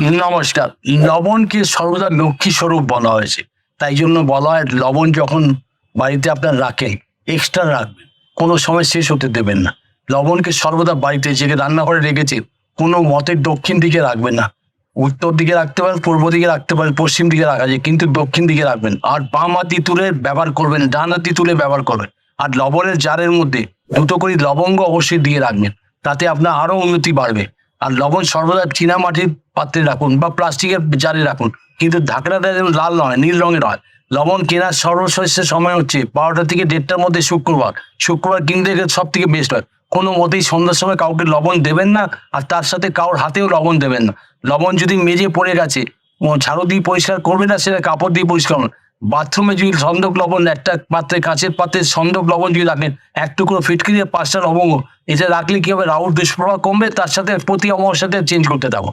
নমস্কার। লবণকে সর্বদা লক্ষ্মী স্বরূপ বলা হয়েছে। তাই জন্য বলা হয়, লবণ যখন বাড়িতে আপনার রাখেন এক্সট্রা রাখবেন। কোনো সময় শেষ হতে দেবেন না। লবণকে সর্বদা বাড়িতে যে রান্নাঘরে রেখেছে কোনো মতে দক্ষিণ দিকে রাখবেন না। উত্তর দিকে রাখতে পারেন, পূর্ব দিকে রাখতে পারেন, পশ্চিম দিকে রাখা যায়, কিন্তু দক্ষিণ দিকে রাখবেন। আর বাম হাতি তুলে ব্যবহার করবেন, ডান হাতি তুলে ব্যবহার করবেন। আর লবণের জারের মধ্যে দুটো করে লবঙ্গ অবশ্যই দিয়ে রাখবেন, তাতে আপনার আরও উন্নতি বাড়বে। আর লবণ সর্বদা চীনা মাটির পাত্রে রাখুন বা প্লাস্টিকের জারে রাখুন। কিন্তু ঢাকনাটা যেন লাল নয়, নীল রঙের হয়। লবণ কেনার সর্বশ্রেষ্ঠ সময় হচ্ছে বারোটা থেকে দেড়টার মধ্যে শুক্রবার। শুক্রবার কিনতে সব থেকে বেস্ট হয়। কোনো মতেই সন্ধ্যার সময় কাউকে লবণ দেবেন না আর তার সাথে কারোর হাতেও লবণ দেবেন না। লবণ যদি মেজে পড়ে গেছে ঝাড়ু দিয়ে পরিষ্কার করবে না সেটা কাপড় দিয়ে পরিষ্কার করুন বাথরুমে যদি সন্দক লবণ, একটা পাত্রে কাঁচের পাত্রে সন্দক লবণ যদি রাখেন, এক টুকরো ফিটকিরি আর পাঁচটা লবঙ্গ, এটা রাখলে কি হবে? রাউর দুষ্প্রভাব কমবে, তার সাথে প্রতি অমাবস্যাতে চেঞ্জ করতে থাকো।